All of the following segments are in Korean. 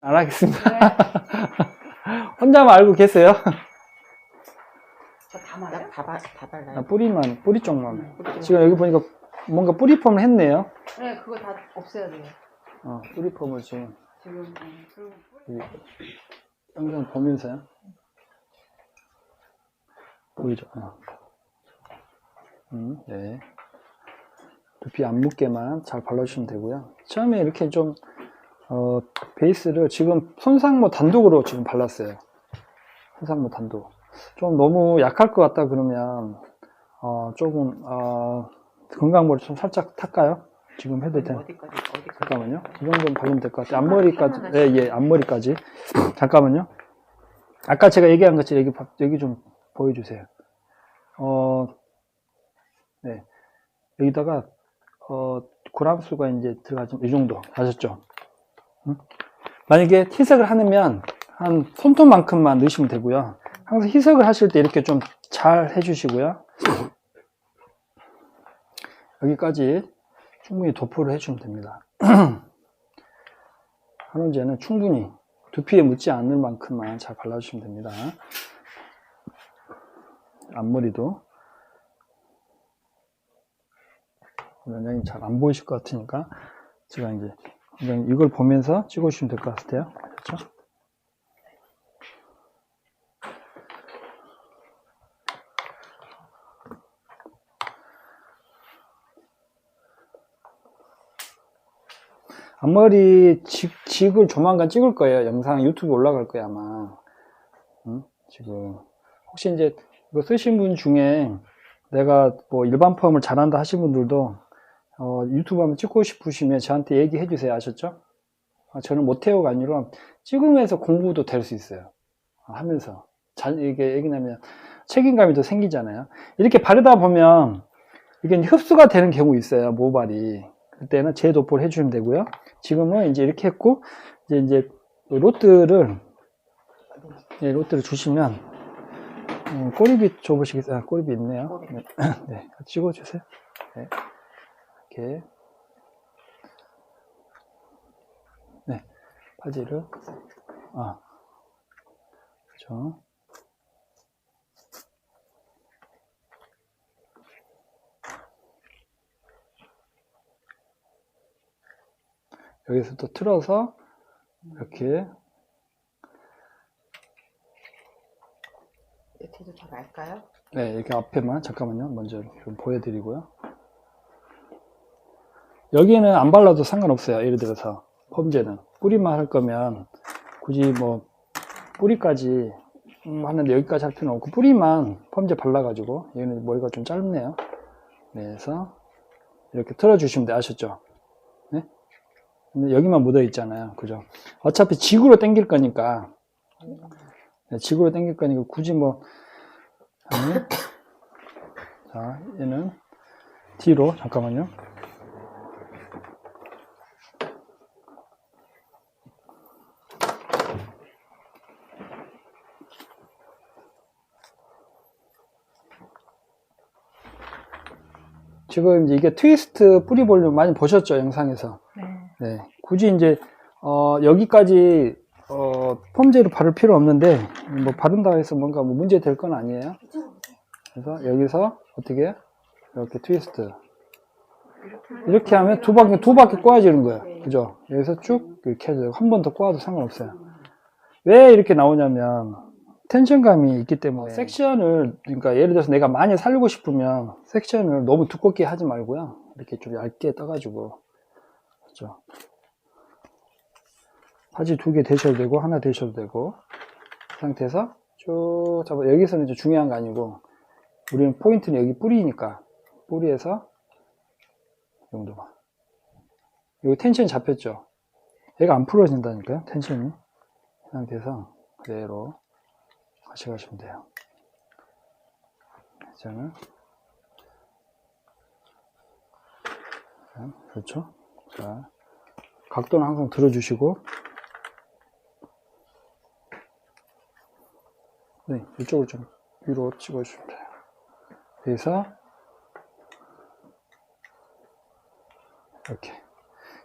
안 하겠습니다. 혼자만 알고 계세요? 저다 말아요? 다, 바, 다 발라요. 아, 뿌리만, 뿌리 쪽만. 뿌리 좀- 지금 여기 보니까 뭔가 뿌리 폼을 했네요. 네, 그거 다 없애야 돼요. 어, 뿌리 폼을 지금 지금 음, 그리고 뿌리- 여기 영상 보면서요. 보이죠? 어. 음, 네. 두피 안 묻게만 잘 발라주시면 되고요. 처음에 이렇게 좀, 어, 베이스를 지금 손상모 단독으로 지금 발랐어요. 손상모 단독. 좀 너무 약할 것 같다 그러면, 어, 조금, 어, 건강모를 좀 살짝 탈까요? 지금 해도 되나? 어디까지 어디까지? 잠깐만요. 이 정도는 바르면 될 것 같아요. 앞머리까지. 예, 예, 앞머리까지. 잠깐만요. 아까 제가 얘기한 것처럼 여기, 봐- 여기 좀 보여주세요. 어, 네. 여기다가, 어, 구람수가 이제 들어가지, 이 정도. 아셨죠? 응? 만약에 희석을 하면 한 손톱만큼만 넣으시면 되고요. 항상 희석을 하실 때 이렇게 좀 잘 해주시고요. 여기까지 충분히 도포를 해주면 됩니다. 한원제는 충분히 두피에 묻지 않을 만큼만 잘 발라주시면 됩니다. 앞머리도 원장님 잘 안 보이실 것 같으니까 제가 이제 이걸 보면서 찍어주시면 될 것 같아요. 그렇죠? 앞머리 직, 직을 조만간 찍을 거예요. 영상 유튜브 올라갈 거야, 아마. 응? 지금. 혹시 이제 이거 쓰신 분 중에 내가 뭐 일반 펌을 잘한다 하신 분들도 어, 유튜브 한번 찍고 싶으시면 저한테 얘기해 주세요. 아셨죠? 아, 저는 못해요가 아니라 찍으면서 공부도 될 수 있어요. 아, 하면서. 자, 이게 얘기냐면 책임감이 더 생기잖아요. 이렇게 바르다 보면 이게 흡수가 되는 경우 있어요. 모발이. 그때는 재도포를 해주면 되고요. 지금은 이제 이렇게 했고, 이제, 이제, 로트를, 예, 로트를 주시면, 음, 꼬리빗 줘보시겠어요? 아, 꼬리빗 있네요. 네, 네, 찍어주세요. 네. 이렇게. 네, 바지를, 아, 그죠. 여기서 또 틀어서, 이렇게, 밑에도 더 날까요? 네, 이렇게 앞에만 잠깐만요. 먼저 좀 보여드리고요. 여기는 안 발라도 상관없어요. 예를 들어서 펌제는 뿌리만 할 거면 굳이 뭐 뿌리까지 음, 하는데 여기까지 할 필요는 없고 뿌리만 펌제 발라가지고 얘는 머리가 좀 짧네요. 네, 그래서 이렇게 틀어주시면 돼 아셨죠? 네? 근데 여기만 묻어 있잖아요. 그죠? 어차피 직으로 당길 거니까 네, 직으로 당길 거니까 굳이 뭐 아니. 자, 얘는 뒤로 잠깐만요. 지금 이제 이게 트위스트 뿌리 볼륨 많이 보셨죠 영상에서? 네. 네. 굳이 이제 어, 여기까지 어, 폼제로 바를 필요 없는데 뭐 바른다고 해서 뭔가 뭐 문제 될 건 아니에요? 그래서 여기서 어떻게? 이렇게 트위스트. 이렇게 하면 두 바퀴 두 바퀴 꼬아지는 거예요. 그죠? 여기서 쭉 이렇게 해줘요 한 번 더 꼬아도 상관없어요. 왜 이렇게 나오냐면 텐션감이 있기 때문에 섹션을 그러니까 예를 들어서 내가 많이 살고 싶으면 섹션을 너무 두껍게 하지 말고요. 이렇게 좀 얇게 떠가지고. 그죠. 바지 두개 대셔도 되고 하나 대셔도 되고. 그 상태에서 쭉 잡아 여기서는 이제 중요한 거 아니고 우리는 포인트는 여기 뿌리니까. 뿌리에서 이 정도만 여기 텐션이 잡혔죠. 얘가 안 풀어진다니까요 텐션이. 이 상태에서 그대로 같이 가시면 돼요 저는 자, 그렇죠 자 각도는 항상 들어주시고 네, 이쪽을 좀 위로 찍어주시면 돼요. 그래서 이렇게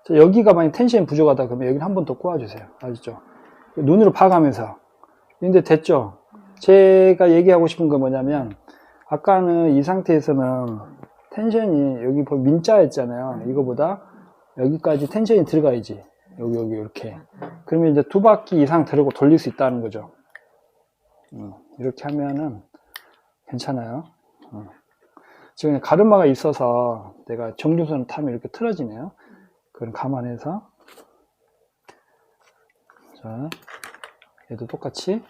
자, 여기가 만약 텐션이 부족하다 그러면 여기를 한 번 더 꼬아주세요. 아시죠? 눈으로 봐가면서. 근데 됐죠? 제가 얘기하고 싶은 건 뭐냐면, 아까는 이 상태에서는 텐션이 여기 보 민자였잖아요. 이거보다 여기까지 텐션이 들어가야지. 여기, 여기, 이렇게. 그러면 이제 두 바퀴 이상 들고 돌릴 수 있다는 거죠. 음, 이렇게 하면은 괜찮아요. 음. 지금 가르마가 있어서 내가 정류선을 타면 이렇게 틀어지네요. 그건 감안해서. 자, 얘도 똑같이.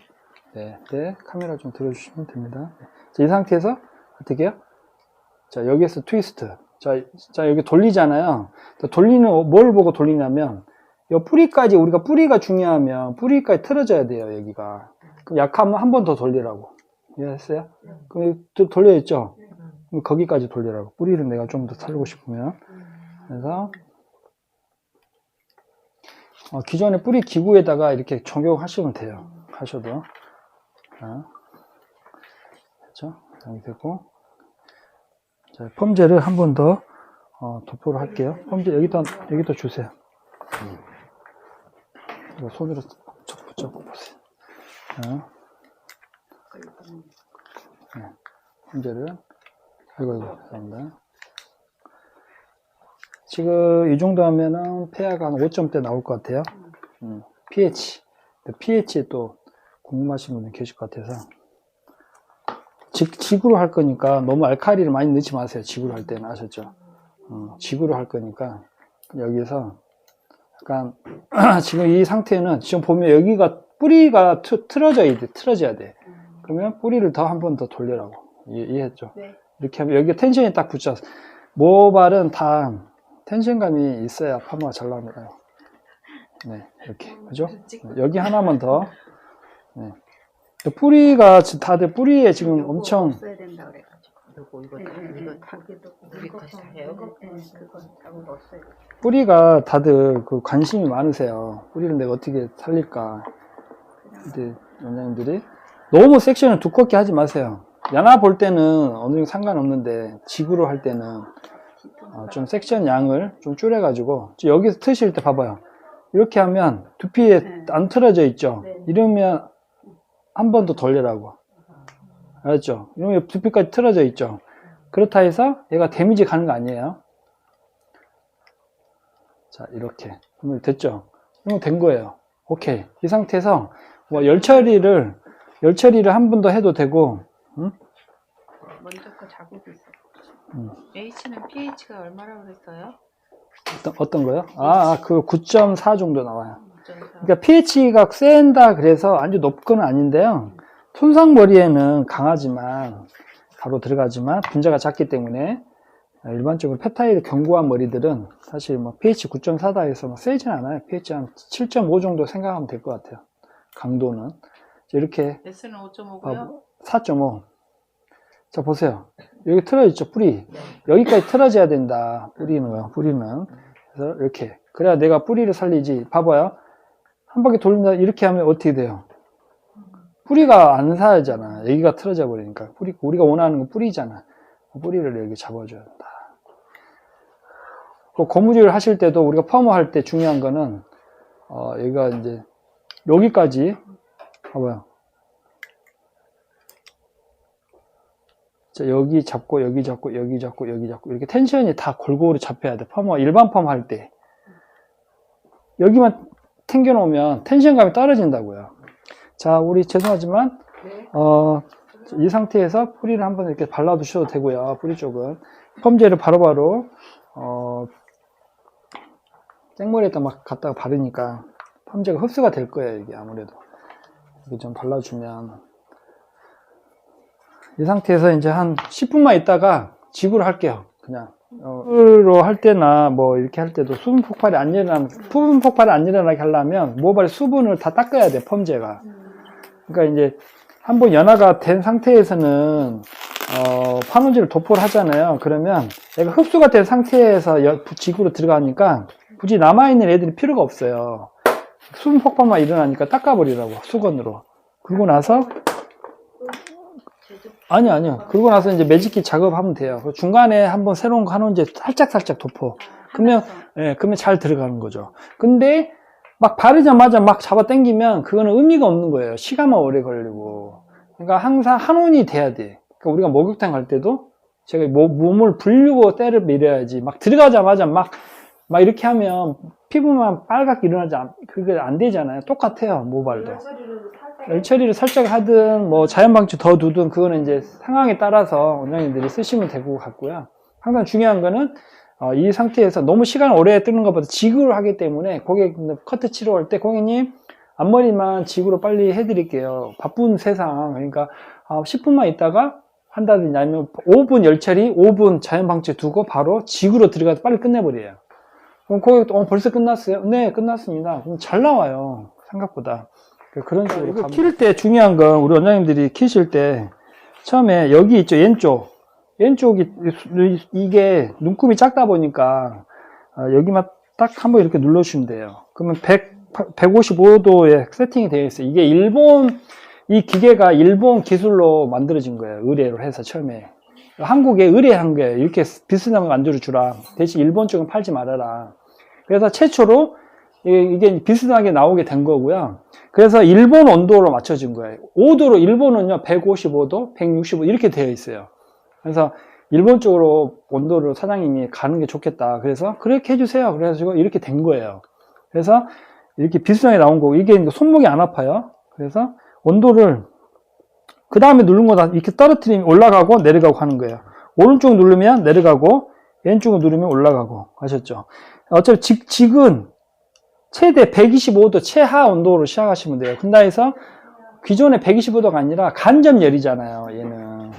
네, 네, 카메라 좀 들어주시면 됩니다. 자, 이 상태에서 어떻게 해요? 자, 여기에서 트위스트. 자, 자, 여기 돌리잖아요. 자, 돌리는, 뭘 보고 돌리냐면, 이 뿌리까지, 우리가 뿌리가 중요하면, 뿌리까지 틀어져야 돼요, 여기가. 그럼 약하면 한 번 더 돌리라고. 이해했어요? 그럼 또 돌려있죠? 그럼 거기까지 돌리라고. 뿌리를 내가 좀 더 살리고 싶으면. 그래서, 어, 기존의 뿌리 기구에다가 이렇게 적용하시면 돼요. 하셔도. 자, 그렇죠? 여기 되고. 자, 펌제를 한 번 더, 어, 도포를 할게요. 펌제 여기다, 여기다 주세요. 이거 손으로 쳐 붙여 보세요. 자, 네, 이거, 이거, 감사합니다. 지금 이 정도 하면은 폐하가 한 5점대 나올 것 같아요. 음, pH. pH에 또 궁금하신 분들 계실 것 같아서. 지, 지구로 할 거니까 너무 알칼리를 많이 넣지 마세요. 지구로 할 때는 아셨죠? 어, 지구로 할 거니까 여기서 약간 지금 이 상태는 지금 보면 여기가 뿌리가 틀- 틀어져야 돼. 틀어져야 돼. 그러면 뿌리를 더 한 번 더 돌리라고. 이해, 이해했죠? 네. 이렇게 하면 여기 텐션이 딱 붙죠. 모발은 다 텐션감이 있어야 파마가 잘 나와요. 네, 이렇게. 그죠? 네, 여기 하나만 더. 네. 또 뿌리가 지- 다들 뿌리에 지금 엄청 써야 된다 그래가지고. 이거 이거 다 이거 다 여기까지 다 해요. 네, 넣었어요. 뿌리가 다들 그 관심이 많으세요. 뿌리를 내가 어떻게 살릴까. 근데 원장님들이 너무 섹션을 두껍게 하지 마세요. 야나 볼 때는 어느 정도 상관없는데 지구로 할 때는 어, 좀 섹션 양을 좀 줄여가지고 지금 여기서 트실 때 봐봐요. 이렇게 하면 두피에 네. 안 틀어져 있죠. 네. 이러면 한 번 더 돌리라고. 알았죠? 이러면 두피까지 틀어져 있죠. 그렇다 해서 얘가 데미지 가는 거 아니에요. 자, 이렇게. 그러면 됐죠? 이거 된 거예요. 오케이. 이 상태에서 뭐 열처리를, 열처리를 한 번 더 해도 되고, 먼저 거 자국이 있어. 음. H는 pH가 얼마라고 그랬어요? 어떤, 어떤 거요? 아, 아, 그 9.4 정도 나와요. 5.4. 그러니까 pH가 센다 그래서 아주 높은 건 아닌데요. 손상머리에는 강하지만 바로 들어가지만 분자가 작기 때문에 일반적으로 페타이드 견고한 머리들은 사실 뭐 pH 9.4다 해서 뭐 세진 않아요. pH 한 7.5 정도 생각하면 될 것 같아요. 강도는 이렇게 S는 5.5고요. 봐봐. 4.5. 자 보세요. 여기 틀어 있죠 뿌리. 여기까지 틀어져야 된다. 뿌리는 뿌리는. 그래서 이렇게. 그래야 내가 뿌리를 살리지. 봐봐요. 한 바퀴 돌린다 이렇게 하면 어떻게 돼요? 뿌리가 안 살잖아. 여기가 틀어져 버리니까. 뿌리 우리가 원하는 건 뿌리잖아. 뿌리를 여기 잡아줘야 된다. 그 고무줄 하실 때도 우리가 펌어 할때 중요한 거는 어, 여기가 이제 여기까지 봐봐요. 자, 여기 잡고, 여기 잡고, 여기 잡고, 여기 잡고, 이렇게 텐션이 다 골고루 잡혀야 돼. 펌어, 일반 펌할 때. 여기만 탱겨놓으면 텐션감이 떨어진다고요. 자, 우리 죄송하지만, 네. 어, 이 상태에서 뿌리를 한번 이렇게 발라 두셔도 되고요. 뿌리 쪽은. 펌제를 바로바로, 어, 생머리에다 막 갖다가 바르니까 펌제가 흡수가 될 거예요, 이게 아무래도. 이렇게 좀 발라주면. 이 상태에서 이제 한 10분만 있다가 지구를 할게요. 그냥. 어, 으로 할 때나 뭐 이렇게 할 때도 수분 폭발이 안 일어나, 수분 폭발이 안 일어나게 하려면 모발 수분을 다 닦아야 돼, 펌제가. 그러니까 이제 한번 연화가 된 상태에서는 어, 판원지를 도포를 하잖아요. 그러면 얘가 흡수가 된 상태에서 여- 지구로 들어가니까 굳이 남아있는 애들이 필요가 없어요. 수분 폭발만 일어나니까 닦아버리라고, 수건으로. 그러고 나서 아니요, 아니요. 그러고 나서 이제 매직기 작업하면 돼요. 그 중간에 한번 새로운 거 하는지 살짝 살짝 도포. 그러면 예, 그러면 잘 들어가는 거죠. 근데 막 바르자마자 막 잡아 당기면 그거는 의미가 없는 거예요. 시간만 오래 걸리고. 그러니까 항상 한온이 돼야 돼. 그러니까 우리가 목욕탕 갈 때도 제가 몸- 몸을 불리고 때를 밀어야지. 막 들어가자마자 막, 막 이렇게 하면 피부만 빨갛게 일어나지 않, 그게 안 되잖아요. 똑같아요. 모발도. 열 처리를 살짝 하든 뭐 자연방치 더 두든 그거는 이제 상황에 따라서 원장님들이 쓰시면 되고 같고요. 항상 중요한 거는 어, 이 상태에서 너무 시간 오래 뜨는 것보다 지그를 하기 때문에 고객 커트 치료할 때 고객님 앞머리만 지그로 빨리 해드릴게요. 바쁜 세상 그러니까 어, 10분만 있다가 한다든지 아니면 5분 열처리 5분 자연방치 두고 바로 지그로 들어가서 빨리 끝내버려요. 그럼 고객 어, 벌써 끝났어요? 네 끝났습니다. 그럼 잘 나와요 생각보다. 그- 그런 식으로 이거 키울 때 중요한 건 우리 원장님들이 키실 때 처음에 여기 있죠 왼쪽. 왼쪽이 이- 이게 눈금이 작다 보니까 어, 여기만 딱 한번 이렇게 눌러주시면 돼요. 그러면 100, 155도에 세팅이 되어 있어요. 이게 일본 이 기계가 일본 기술로 만들어진 거예요 의뢰로 해서 처음에. 한국에 의뢰한 거예요. 이렇게 비슷한 거 만들어 주라. 대신 일본 쪽은 팔지 말아라. 그래서 최초로 이- 이게 비슷하게 나오게 된 거고요 그래서 일본 온도로 맞춰진 거예요. 5도로 일본은요 155도, 165 이렇게 되어 있어요. 그래서 일본 쪽으로 온도를 사장님이 가는 게 좋겠다. 그래서 그렇게 해주세요. 그래가지고 이렇게 된 거예요. 그래서 이렇게 비슷하게 나온 거고 이게 손목이 안 아파요. 그래서 온도를 그 다음에 누른 거다 이렇게 떨어뜨리면 올라가고 내려가고 하는 거예요. 오른쪽 누르면 내려가고 왼쪽을 누르면 올라가고 하셨죠. 어차피 직, 직은 최대 125도 최하 온도로 시작하시면 돼요. 근다해서 기존의 125도가 아니라 간접열이잖아요. 얘는.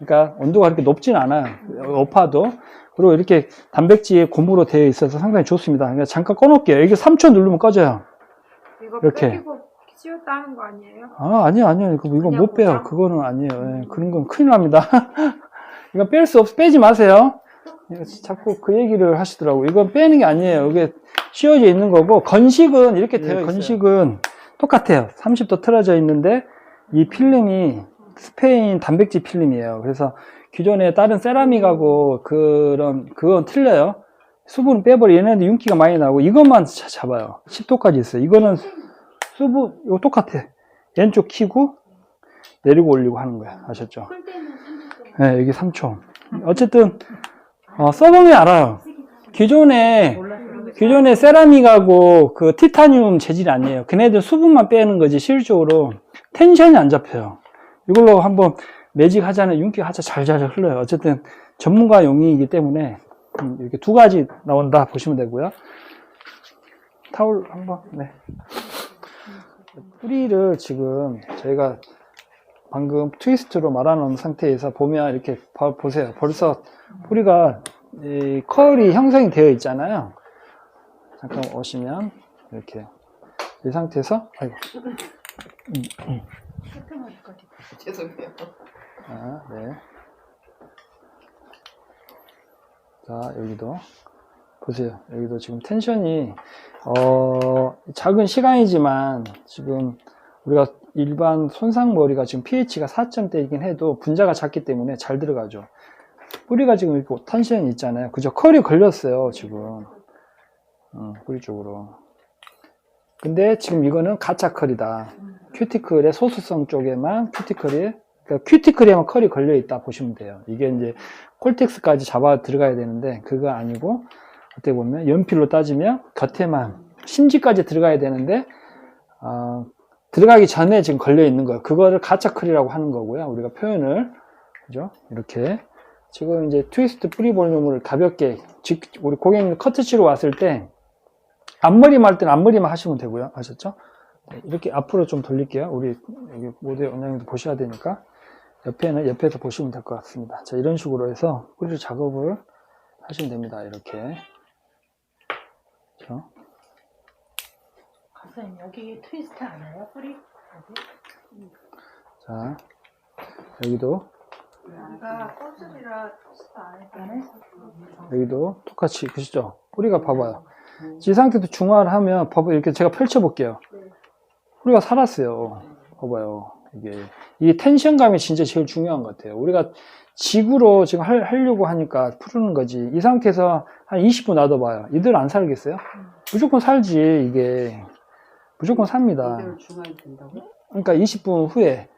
그러니까 온도가 그렇게 높진 않아요. 높아도. 그리고 이렇게 단백질 고무로 되어 있어서 상당히 좋습니다. 그러니까 잠깐 꺼놓을게요. 이게 3초 누르면 꺼져요. 이렇게. 빼고 씌웠다 하는 거 아니에요? 아, 아니요, 아니요. 이거, 못 빼요. 그거는 아니에요. 예, 그런 건 큰일 납니다. 이거 뺄 수 없, 빼지 마세요. 자꾸 그 얘기를 하시더라고. 이건 빼는 게 아니에요. 이게 씌워져 있는 거고, 건식은 이렇게 되어 있어요. 건식은 똑같아요. 30도 틀어져 있는데, 이 필름이 스페인 단백질 필름이에요. 그래서 기존에 다른 세라믹하고 그런, 그건 틀려요. 수분은 빼버려. 얘네들 윤기가 많이 나고, 이것만 자- 잡아요. 10도까지 있어요. 이거는 수분, 이거 똑같아. 왼쪽 키고, 내리고 올리고 하는 거야. 아셨죠? 네, 여기 3초. 어쨌든, 어, 써보면 알아요. 기존에, 기존에 세라믹하고 그 티타늄 재질이 아니에요. 걔네들 수분만 빼는 거지, 실질적으로 텐션이 안 잡혀요. 이걸로 한번 매직 하자는 윤기가 하자 잘잘 흘러요. 어쨌든 전문가 용이기 때문에 음, 이렇게 두 가지 나온다 보시면 되고요. 타올 한번, 네. 뿌리를 지금 저희가 방금 트위스트로 말아놓은 상태에서 보면 이렇게 봐- 보세요. 벌써 뿌리가 이 컬이 형성이 되어 있잖아요. 잠깐 오시면 이렇게 이 상태에서 아이고 죄송해요. 아, 네. 자 여기도 보세요. 여기도 지금 텐션이 어, 작은 시간이지만 지금 우리가 일반 손상머리가 지금 pH가 4점대이긴 해도 분자가 작기 때문에 잘 들어가죠. 뿌리가 지금 이렇게 텐션이 있잖아요. 그죠? 컬이 걸렸어요, 지금. 음, 뿌리 쪽으로. 근데 지금 이거는 가짜 컬이다. 큐티클의 소수성 쪽에만 큐티클이, 그러니까 큐티클에만 컬이 걸려 있다 보시면 돼요. 이게 이제 콜텍스까지 잡아 들어가야 되는데, 그거 아니고, 어떻게 보면 연필로 따지면 겉에만 심지까지 들어가야 되는데, 어, 들어가기 전에 지금 걸려 있는 거예요. 그거를 가짜 컬이라고 하는 거고요. 우리가 표현을. 그죠? 이렇게. 지금 이제 트위스트 뿌리 볼륨을 가볍게, 직- 우리 고객님 커트 치러 왔을 때, 앞머리만 할 때는 앞머리만 하시면 되고요. 아셨죠? 네, 이렇게 앞으로 좀 돌릴게요. 우리 여기 모델 원장님도 보셔야 되니까. 옆에는 옆에서 보시면 될 것 같습니다. 자, 이런 식으로 해서 뿌리를 작업을 하시면 됩니다. 이렇게. 그렇죠? 선생님 여기 트위스트 안 해요? 뿌리? 여기? 자, 여기도, 내가 껍질이라 토스트 안 했다네. 여기도 똑같이, 그시죠? 뿌리가 봐봐요. 이 상태도 중화를 하면, 봐봐, 이렇게 제가 펼쳐 볼게요. 뿌리가 살았어요. 봐봐요. 이게 이 텐션감이 진짜 제일 중요한 것 같아요. 우리가 지구로 지금 할, 하려고 하니까 푸르는 거지. 이 상태에서 한 20분 놔둬봐요. 이들 안 살겠어요? 무조건 살지, 이게. 무조건 삽니다. 이대로 중화이 된다고? 그러니까 20분 후에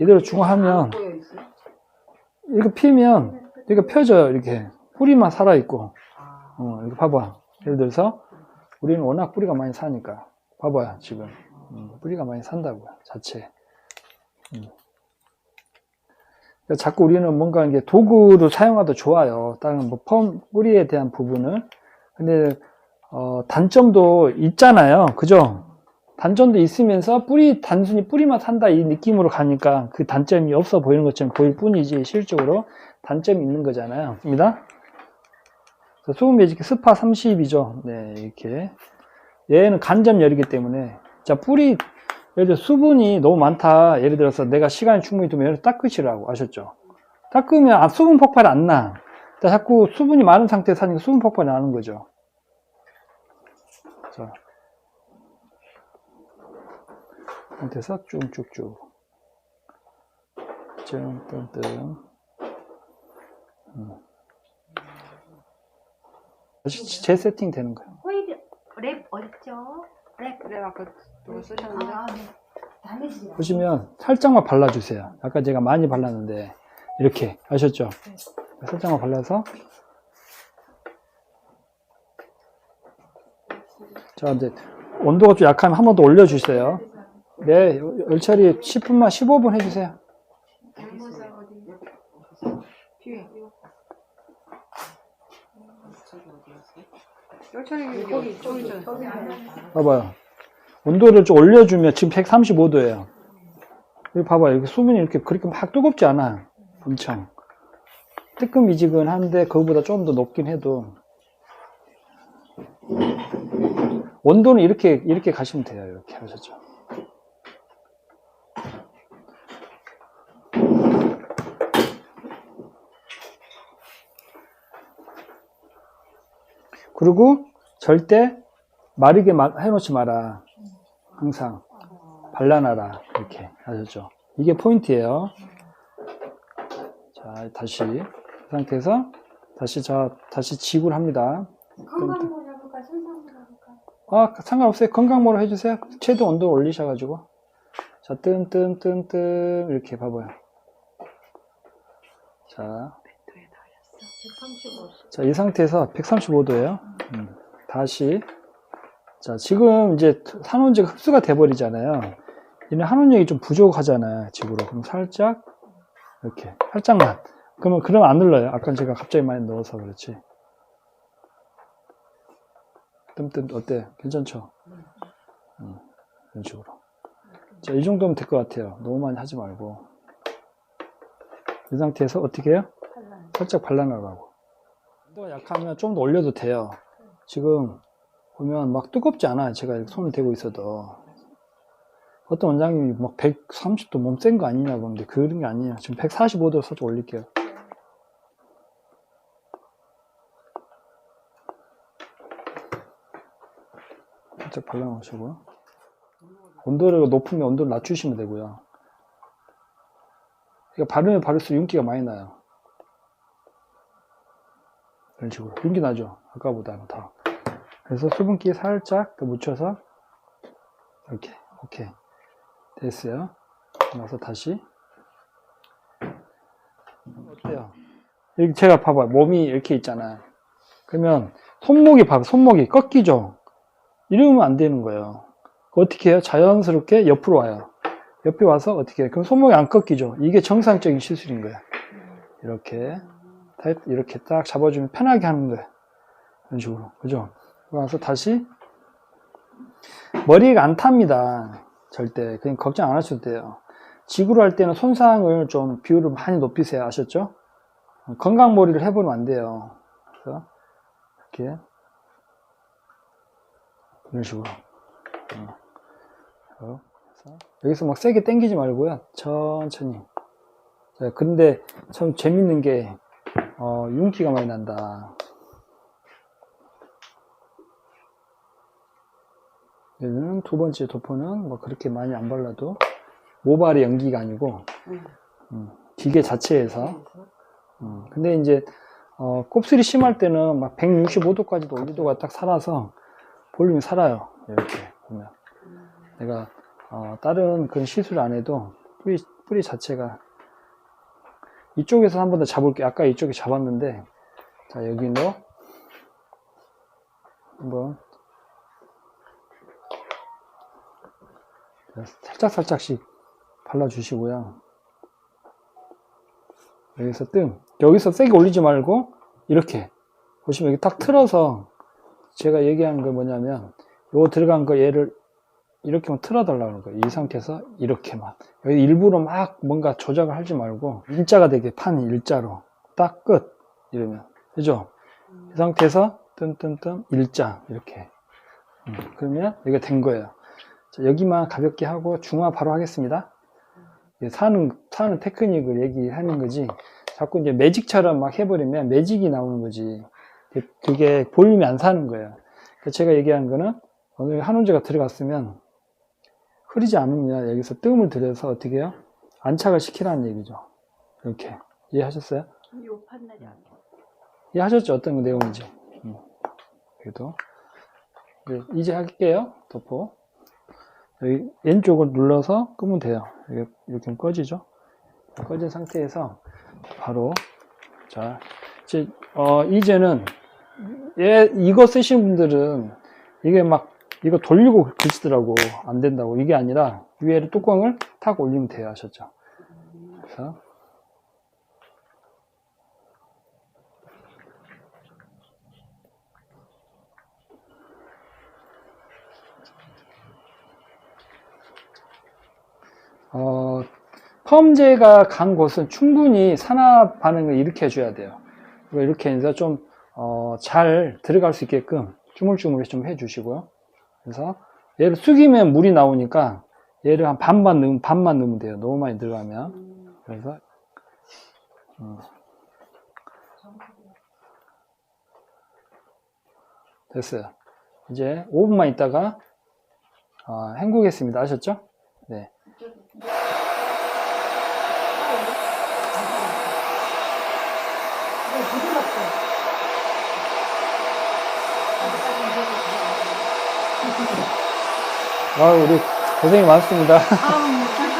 이대로 중화하면 꼬여 있어요? 이렇게 피면 이렇게 펴져요, 이렇게. 뿌리만 살아 있고. 아, 어, 이거 봐봐. 예를 들어서 우리는 워낙 뿌리가 많이 사니까. 봐봐요, 지금. 음, 뿌리가 많이 산다고요, 자체. 음. 그러니까 자꾸 우리는 뭔가 이게 도구를 사용하도 좋아요. 다른 뭐 펌, 뿌리에 대한 부분을. 근데, 어, 단점도 있잖아요. 그죠? 단점도 있으면서 뿌리, 단순히 뿌리만 산다 이 느낌으로 가니까 그 단점이 없어 보이는 것처럼 보일 뿐이지 실적으로 단점이 있는 거잖아요. 그래서 수분 매직기 스파 30이죠. 네, 이렇게. 얘는 간접열이기 때문에. 자, 뿌리, 예를 들어 수분이 너무 많다. 예를 들어서 내가 시간이 충분히 두면 닦으시라고 하셨죠. 닦으면 아, 수분 폭발이 안 나. 자, 자꾸 수분이 많은 상태에서 하니까 수분 폭발이 나는 거죠. 자. 밑에서 쭉쭉쭉. 뜸뜸뜸 음. 다시 음. 재세팅 되는 거예요. 랩 어딨죠? 랩, 아까 또 네. 쓰셨는데. 아, 네. 보시면 살짝만 발라주세요. 아까 제가 많이 네. 발랐는데. 이렇게 아셨죠? 살짝만 발라서. 자 이제 온도가 좀 약하면 한 번 더 올려주세요. 네, 열처리 10분만 15분 해주세요. 봐봐요. 온도를 좀 올려주면 지금 135도예요. 여기 봐봐요. 이렇게 수분이 이렇게 그렇게 막 뜨겁지 않아. 엄청. 뜨끈미지근 한데 그거보다 좀 더 높긴 해도 온도는 이렇게 이렇게 가시면 돼요. 이렇게 하셨죠. 그리고 절대 마르게 마- 해놓지 마라. 항상 발라놔라. 이렇게 하셨죠. 이게 포인트예요. 자, 다시 이 상태에서 다시 자 다시 지구를 합니다. 볼까? 볼까? 아, 상관없어요. 건강모로 해주세요. 최대 온도 올리셔가지고. 자, 뜸, 뜸, 뜸, 뜸. 이렇게 봐봐요. 자, 135. 자, 이 상태에서 135도예요. 음, 다시. 자, 지금 이제 산원지가 흡수가 돼 버리잖아요. 얘는 한원력이 좀 부족하잖아요. 지구로. 그럼 살짝, 이렇게. 살짝만. 그러면, 그러면 안 눌러요. 아까 제가 갑자기 많이 넣어서 그렇지. 뜸뜸, 어때? 괜찮죠? 음, 이런 식으로. 자, 이 정도면 될 것 같아요. 너무 많이 하지 말고. 이 상태에서 어떻게 해요? 살짝 발라나가고. 온도가 약하면 좀 더 올려도 돼요. 지금 보면 막 뜨겁지 않아요. 제가 손을 대고 있어도. 어떤 원장님이 막 130도 몸 센 거 아니냐 보는데 그런 게 아니에요. 지금 145도 살짝 올릴게요. 살짝 발라놓으시고요. 온도를 높으면 온도를 낮추시면 되고요. 이거 바르면 바를수록 윤기가 많이 나요. 이런 식으로. 윤기 나죠? 아까보다는 더. 그래서 수분기 살짝 더 묻혀서 이렇게. 오케이. 됐어요. 나서 다시. 어때요? 여기 제가 봐봐. 몸이 이렇게 있잖아. 그러면 손목이 봐봐. 손목이 꺾이죠? 이러면 안 되는 거예요. 어떻게 해요? 자연스럽게 옆으로 와요. 옆에 와서 어떻게 해요? 그럼 손목이 안 꺾이죠? 이게 정상적인 시술인 거예요. 이렇게. 타이트 이렇게 딱 잡아주면 편하게 하는 거예요. 이런 식으로. 그죠? 와서 다시. 머리가 안 탑니다. 절대. 그냥 걱정 안 하셔도 돼요. 지구로 할 때는 손상을 좀 비율을 많이 높이세요. 아셨죠? 건강머리를 해보면 안 돼요. 그래서 이렇게. 이런 식으로. 어. 어, 그래서 여기서 막 세게 당기지 말고요. 천천히. 자, 근데 참 재밌는 게, 어, 윤기가 많이 난다. 얘는 두 번째 도포는 뭐 그렇게 많이 안 발라도 모발의 연기가 아니고 응. 음, 기계 자체에서. 음, 근데 이제 어, 곱슬이 심할 때는 막 165도까지도 올리도가 딱 살아서 볼륨이 살아요. 이렇게 보면. 내가 어, 다른 그런 시술 안 해도 뿌리, 뿌리 자체가 이쪽에서 한 번 더 잡을게. 아까 이쪽에 잡았는데. 자 여기도 한번 살짝 살짝씩 발라주시고요. 여기서 뜸. 여기서 세게 올리지 말고 이렇게. 보시면 여기 딱 틀어서 제가 얘기한 거 뭐냐면 요거 들어간 거 얘를 이렇게만 틀어달라는 거예요. 이 상태에서 이렇게만. 여기 일부러 막 뭔가 조작을 하지 말고 일자가 되게 판 일자로 딱 끝 이러면. 그죠? 이 상태에서 뜸뜸뜸 일자 이렇게. 음, 그러면 이게 된 거예요. 자, 여기만 가볍게 하고 중화 바로 하겠습니다. 사는 사는 테크닉을 얘기하는 거지. 자꾸 이제 매직처럼 막 해버리면 매직이 나오는 거지. 그게- 볼륨이 안 사는 거예요. 제가 얘기한 거는 오늘 한온제가 들어갔으면 흐리지 않으면 여기서 뜸을 들여서 어떻게 해요? 안착을 시키라는 얘기죠 이렇게 이해하셨어요? 이해하셨죠? 어떤 내용인지. 음. 그래도. 네, 이제 할게요. 도포. 여기 왼쪽을 눌러서 끄면 돼요. 이렇게, 이렇게 꺼지죠? 꺼진 상태에서 바로, 자, 이제, 어, 이제는, 얘, 이거 쓰신 분들은 이게 막, 이거 돌리고 그치더라고. 안 된다고. 이게 아니라 위에를 뚜껑을 탁 올리면 돼요. 하셨죠? 그래서, 어, 펌제가 간 곳은 충분히 산화 반응을 일으켜 줘야 돼요. 이렇게 해서 좀, 어, 잘 들어갈 수 있게끔 주물주물 좀 해주시고요. 그래서 얘를 숙이면 물이 나오니까 얘를 한 반만 넣으면, 반만 넣으면 돼요. 너무 많이 들어가면. 그래서, 음. 됐어요. 이제 5분만 있다가, 어, 헹구겠습니다. 아셨죠? 네. 아, 우리 고생이 많습니다.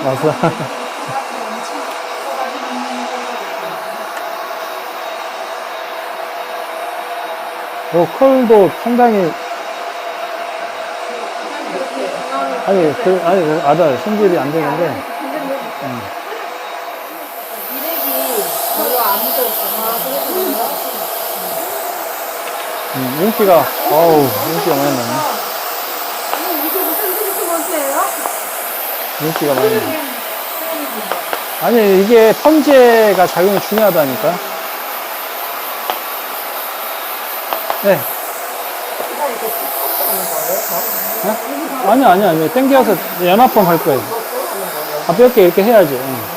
와서. 요 컬도 상당히 아니, 그, 아니, 알아요. 손질이 안 되는데. 음. 음, 윤기가, 어우, 윤기가 많이 나네. 이게 무슨 크리스마스예요? 윤기가 많이 나네. 아니, 이게 펌제가 작용이 중요하다니까. 네. 네? 아니, 아니, 아니. 땡겨서 연합펌 할 거예요. 가볍게 이렇게 해야지. 응.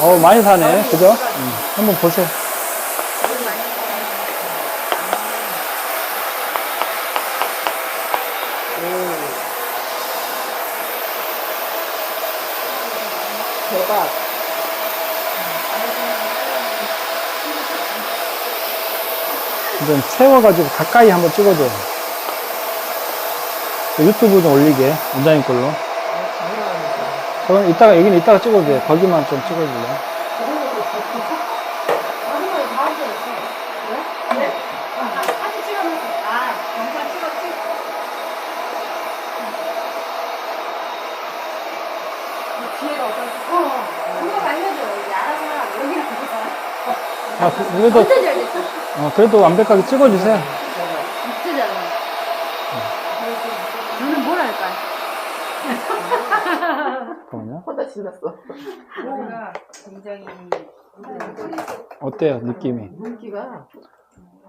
어 많이 사네. 그죠? 응. 한번 보세요. 대박. 좀 세워가지고 가까이 한번 찍어줘요. 유튜브 좀 올리게, 원장님 걸로. 그럼 이따가, 여기는 이따가 찍어도 돼. 거기만 좀 찍어줄래? 사진 찍어놓고 아 아, 그- 그래도, 어 어, 그래도 완벽하게 찍어주세요. 진짜 잘 너는 뭘 할까? 잠깐만요. 혼자 신났어. 우리가 굉장히 어때요, 느낌이? 물기가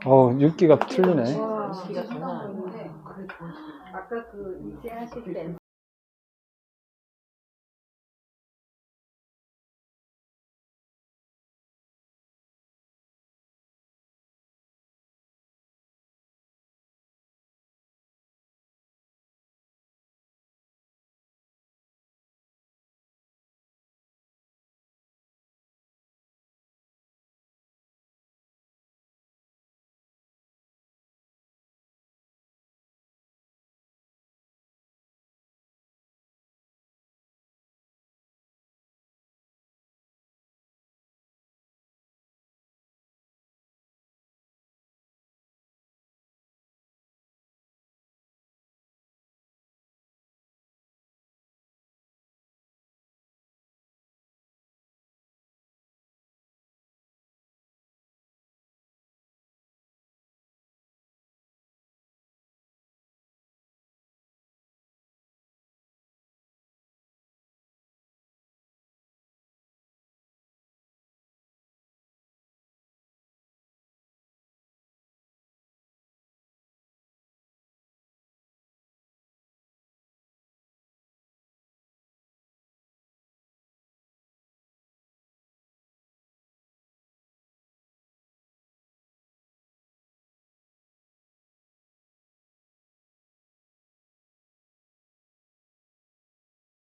어, 윤기가 틀리네. 와 장난 아니야. 아까 그 이제 하실 때